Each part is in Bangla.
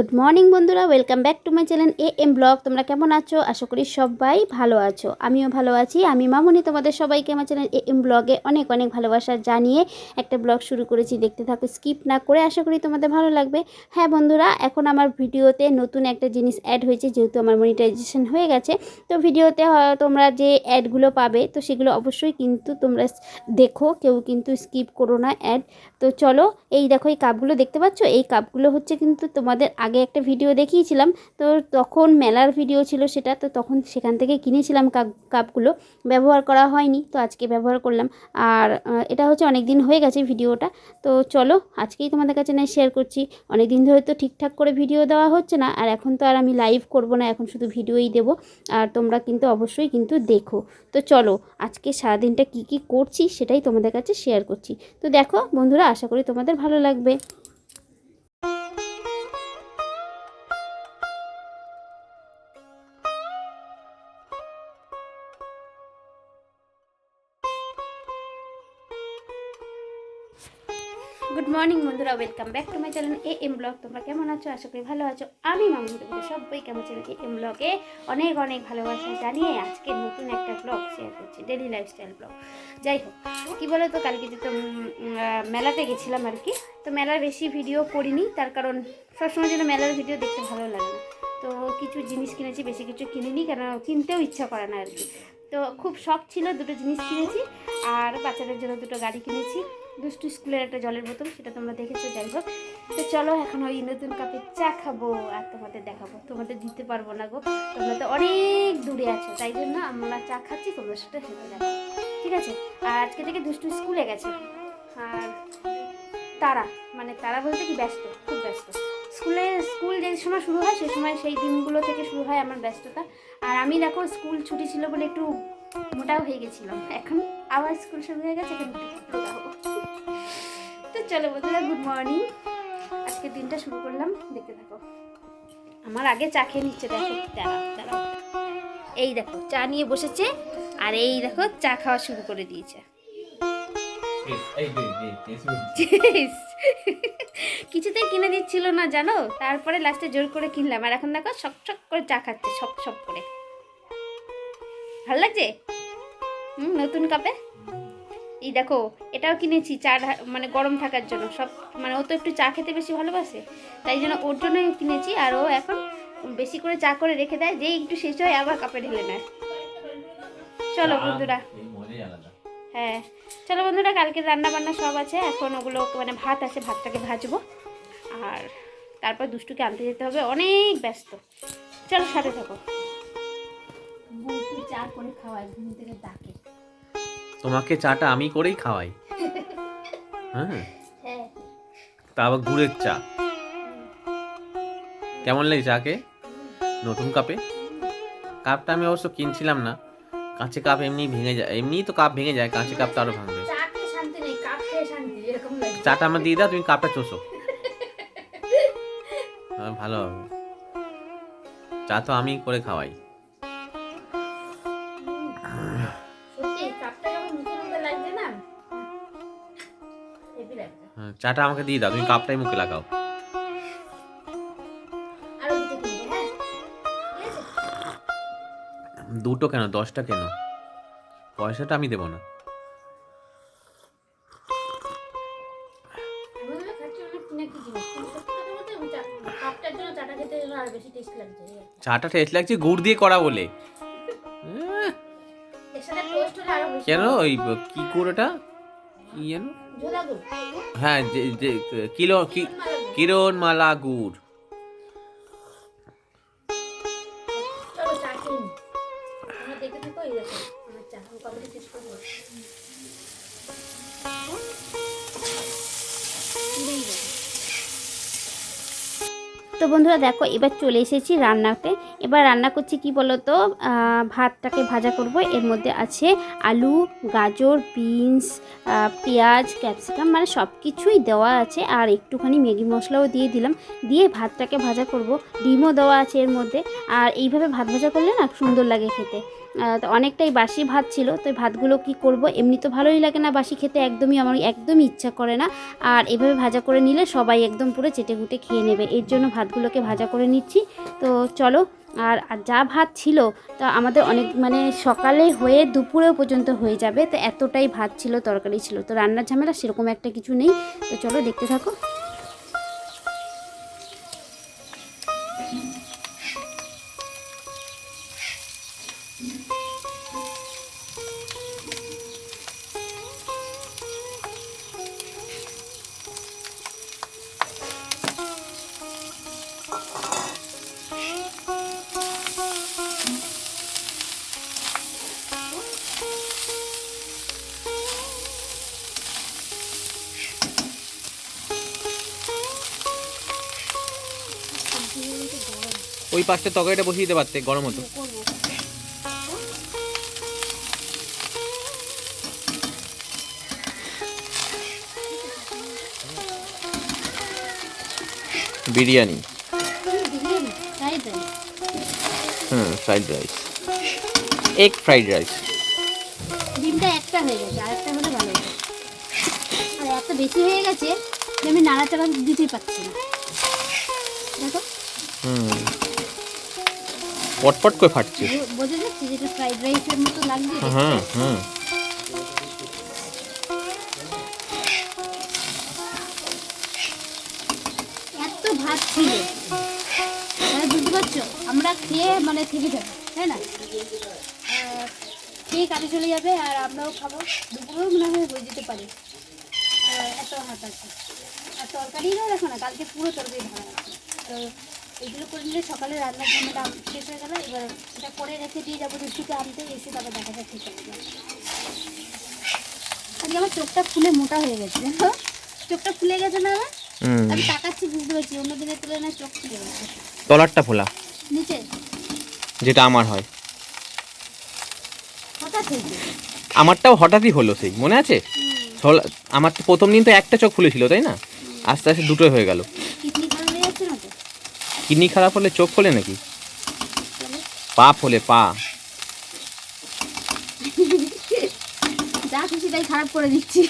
গুড মর্নিং বন্ধুরা, welcome back to my channel A M vlog. তোমরা কেমন আছো? আশা করি সবাই ভালো আছো। আমিও ভালো আছি। আমি মামুনি, তোমাদের সবাইকে আমার চ্যানেল এ এম ব্লগে অনেক অনেক ভালোবাসা জানিয়ে একটা ব্লগ শুরু করেছি। দেখতে থাকো, স্কিপ না করে আশা করি তোমাদের ভালো লাগবে। হ্যাঁ বন্ধুরা, এখন আমার ভিডিওতে নতুন একটা জিনিস অ্যাড হয়েছে, যেহেতু আমার মনিটাইজেশন হয়ে গেছে। তো ভিডিওতে তোমরা যে অ্যাডগুলো পাবে, তো সেগুলো অবশ্যই কিন্তু তোমরা দেখো। কেউ কিন্তু স্কিপ করো না অ্যাড তো চলো, এই দেখো, এই কাপগুলো দেখতে পাচ্ছ? এই কাপগুলো হচ্ছে কিন্তু তোমাদের আগে একটা ভিডিও দেখিয়েছিলাম, তো তখন মেলার ভিডিও ছিল সেটা, তো তখন সেখান থেকে কিনেছিলাম কাপ, কাপগুলো, ব্যবহার করা হয়নি, তো আজকে ব্যবহার করলাম। আর এটা হচ্ছে অনেক দিন হয়ে গেছে ভিডিওটা, তো চলো আজকেই তোমাদের কাছে না শেয়ার করছি। অনেক দিন ধরে তো ঠিকঠাক করে ভিডিও দেওয়া হচ্ছে না, আর এখন তো আর আমি লাইভ করব না, এখন শুধু ভিডিওই দেব, আর তোমরা কিন্তু অবশ্যই কিন্তু দেখো। তো চলো আজকে সারাদিনটা কি কি করছি সেটাই তোমাদের কাছে শেয়ার করছি। তো দেখো বন্ধুরা, আশা করি তোমাদের ভালো লাগবে। মর্নিং বন্ধুরা welcome back to my channel A M vlog তোমরা কেমন আছো? আশা করি ভালো আছো। আমি মামুন, তোমাদের সবাই কেমন চ্যানেল এ এম ব্লগে অনেক অনেক ভালোবাসা জানিয়ে আজকে নতুন একটা ব্লগ শেয়ার করছি ডেলি লাইফস্টাইল ব্লগ যাই হোক, কী বলো তো কালকে যে তো মেলাতে গেছিলাম আর কি, তো মেলার বেশি ভিডিও করিনি, তার কারণ সবসময় যেন মেলার ভিডিও দেখতে ভালো লাগে না। তো কিছু জিনিস কিনেছি, বেশি কিছু কিনিনি, কেন কিনতেও ইচ্ছা করে না আর কি। তো খুব শখ ছিল, দুটো জিনিস কিনেছি, আর বাচ্চাদের জন্য দুটো গাড়ি কিনেছি। দুষ্টু স্কুলের একটা জলের বোতল, সেটা তোমরা দেখেছ যাই হোক তো চলো, এখন ওই নতুন কাপে চা খাব আর তোমাদের দেখাবো। তোমাদের দিতে পারব না গো, তোমরা তো অনেক দূরে আছো, তাই জন্য আমরা চা খাচ্ছি, তোমরা সেটা হেঁটে যাব ঠিক আছে? আর আজকে থেকে দুষ্টু স্কুলে গেছে। আর তারা মানে তারা বলতে কি ব্যস্ত, খুব ব্যস্ত। স্কুলে স্কুল যে সময় শুরু হয় সেই সময় সেই দিনগুলো থেকে শুরু হয় আমার ব্যস্ততা আর আমি দেখো স্কুল ছুটি ছিল বলে একটু মোটাও হয়ে গেছিলাম এখন আবার স্কুল শুরু হয়ে গেছে এখন তো চলো বন্ধুরা গুড মর্নিং আজকে দিনটা শুরু করলাম দেখতে থাকো আমার আগে চা খেয়ে নিচ্ছে দেখো দাঁড়াও দাঁড়াও এই দেখো চা নিয়ে বসেছে আর এই দেখো চা খাওয়া শুরু করে দিয়েছে কিছুতেই কিনে দিচ্ছিল না জানো? তারপরে লাস্টে জোর করে কিনলাম। আর এখন দেখো শক শক করে চা খাচ্ছে সব সব করে। ভালো লাগছে? হুম নতুন কাপে? এই দেখো এটাও কিনেছি চা মানে গরম থাকার জন্য। সব মানে ও তো একটু চা খেতে বেশি ভালোবাসে। তাই জন্য ওর জন্যই কিনেছি। আর ও এখন বেশি করে চা করে রেখে দেয় যেই একটু শেষ হয় আবার কাপে ঢেলে নেয়। চলো বন্ধুরা। হ্যাঁ চলো বন্ধুরা কালকে রান্না বান্না সব আছে। এখন ওগুলো মানে ভাত আছে ভাতটাকে ভাজবো। আর তারপর দুষ্টুকে আনতে যেতে হবে অনেক ব্যস্ত। চলো সাথে থাকো। চা করে খাওয়াই ঘুম থেকে ডাকে। তোমাকে চাটা আমি করেই খাওয়াই। হ্যাঁ? হ্যাঁ। তা আবার গুড়ের চা। কেমন লাগে চাকে? নতুন কাপে? কাপটা আমি অবশ্য কিনছিলাম না। কাঁচে কাপ এমনি ভেঙে যায় এমনিই তো কাপ ভেঙে যায় কাঁচে কাপ তো আরও ভাঙবে। চা খেয়ে শান্তি নেই কাপ খেয়ে শান্তি এরকম লাগে। চাটা আমার দিয়ে দাও তুমি কাপটা চোষো। ভালো হবে। চা তো আমি করে খাওয়াই। হ্যাঁ, চাটা আমাকে দিয়ে দাও তুমি কাপটাই মুখে লাগাও। হ্যাঁ? দুটো কেন? দশটা কেন? পয়সাটা আমি দেবো না। চাটা টেস্ট লাগছে গুড় দিয়ে করা বলে। কেন ওই কি গুড় এটা কি যেন? হ্যাঁ কিলো কি কিরণ মালা গুড়। তো বন্ধুরা দেখো, এবার চলে এসেছি রান্নাতে। এবার রান্না করছি কি বলো তো ভাতটাকে ভাজা করব। এর মধ্যে আছে আলু, গাজর, বিনস পেঁয়াজ, ক্যাপসিকাম মানে সব কিছুই দেওয়া আছে। আর একটুখানি ম্যাগি মশলাও দিয়ে দিলাম। দিয়ে ভাতটাকে ভাজা করব। ডিমও দেওয়া আছে এর মধ্যে। আর এইভাবে ভাত ভাজা করলে না, সুন্দর লাগে খেতে। অনেকটাই বাসি ভাত ছিল, তো ভাতগুলো কি করব? এমনি তো ভালোই লাগে না বাসি খেতে, একদমই আমার একদমই ইচ্ছা করে না। আর এভাবে ভাজা করে নিলে সবাই একদম পুরো চেটে গুটে খেয়ে নেবে। এর জন্য ভাতগুলোকে ভাজা করে নিচ্ছি। তো চলো আর যা ভাত ছিল, তো আমাদের অনেক মানে সকালে হয়ে দুপুরেও পর্যন্ত হয়ে যাবে। তো এতটাই ভাত ছিল, তরকারি ছিল। তো রান্নার ঝামেলা সেরকম একটা কিছু নেই। তো চলো দেখতে থাকো। ওই পাশটা তরকারিটা বসিয়ে দিতে পারতে গরম হতো biryani. Hmm fried rice egg fried rice ডিমটা একটা হয়ে গেছে আর একটা হলে ভালো হতো। আর এত বেশি হয়ে গেছে আমি নাড়াচাড়া দিতেই পারছি না। দেখো। হুম। পটপট করে ফাটছে। বোঝা যাচ্ছে যেটা ফ্রাইড রাইসের মতো লাগছে হুম হুম। এত ভাত ছিল। মানে বুঝতে পারছ আমরা খেয়ে মানে থেকে যাব তাই না? খেয়ে কাজে চলে যাবে আর আমরাও খাব। দুপুরেও মনে হয় হয়ে যেতে পারে। এত হাত আছে। আর তরকারিও দেখো না কালকে পুরো তরকারি আছে। তো এইগুলো করে নিলে সকালে রান্নার জন্যটা শেষ হয়ে গেল। এবার এটা করে রেখে দিয়ে যাব রুটিকে আনতে এসে তারপর দেখা আছে আজকে আমার চোখটা ফুলে মোটা হয়ে গেছে জানো? চোখটা ফুলে গেছে না আমার আমি তাকাচ্ছি বুঝতে পারছি অন্য দিনের তুলনায় চোখ ফুলে গেছে। তলারটা ফোলা নিচে? যেটা আমার হয়। হঠাৎ হয়েছে আমারটাও হঠাৎই হলো সেই মনে আছে? আমার তো প্রথম দিন তো একটা চোখ খুলেছিল তাই না? আস্তে আস্তে দুটোই হয়ে গেল কিডনি খারাপ হয়ে যাচ্ছে না তো কিডনি খারাপ হলে চোখ খোলে নাকি? পা ফোলে পা। তাই খারাপ করে দিচ্ছি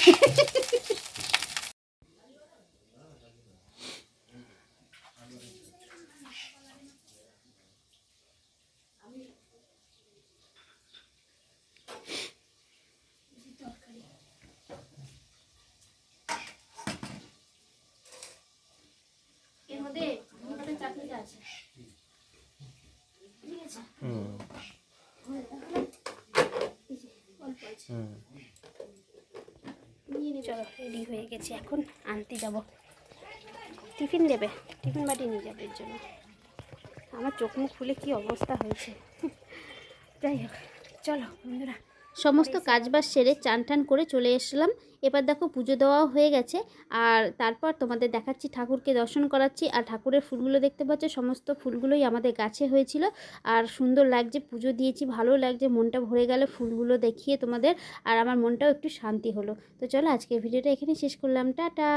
এর মধ্যে ধনেপাতার চলো রেডি হয়ে গেছি এখন। আনতে যাব। টিফিন দেবে। টিফিন বাটি নিয়ে যাবে এর জন্য। আমার চোখ মুখ খুলে কি অবস্থা হয়েছে? যাই হোক, চলো বন্ধুরা। সমস্ত কাজবাজ সেরে চান টান করে চলে এসলাম। এবার দেখো পুজো দেওয়াও হয়ে গেছে। আর তারপর তোমাদের দেখাচ্ছি, ঠাকুরকে দর্শন করাচ্ছি। আর ঠাকুরের ফুলগুলো দেখতে পাচ্ছ, সমস্ত ফুলগুলোই আমাদের গাছে হয়েছিল। আর সুন্দর লাগছে, পুজো দিয়েছি, ভালো লাগছে, মনটা ভরে গেল ফুলগুলো দেখিয়ে তোমাদের। আর আমার মনটাও একটু শান্তি হলো। তো চলো আজকের ভিডিওটা এখানে শেষ করলাম। টাটা!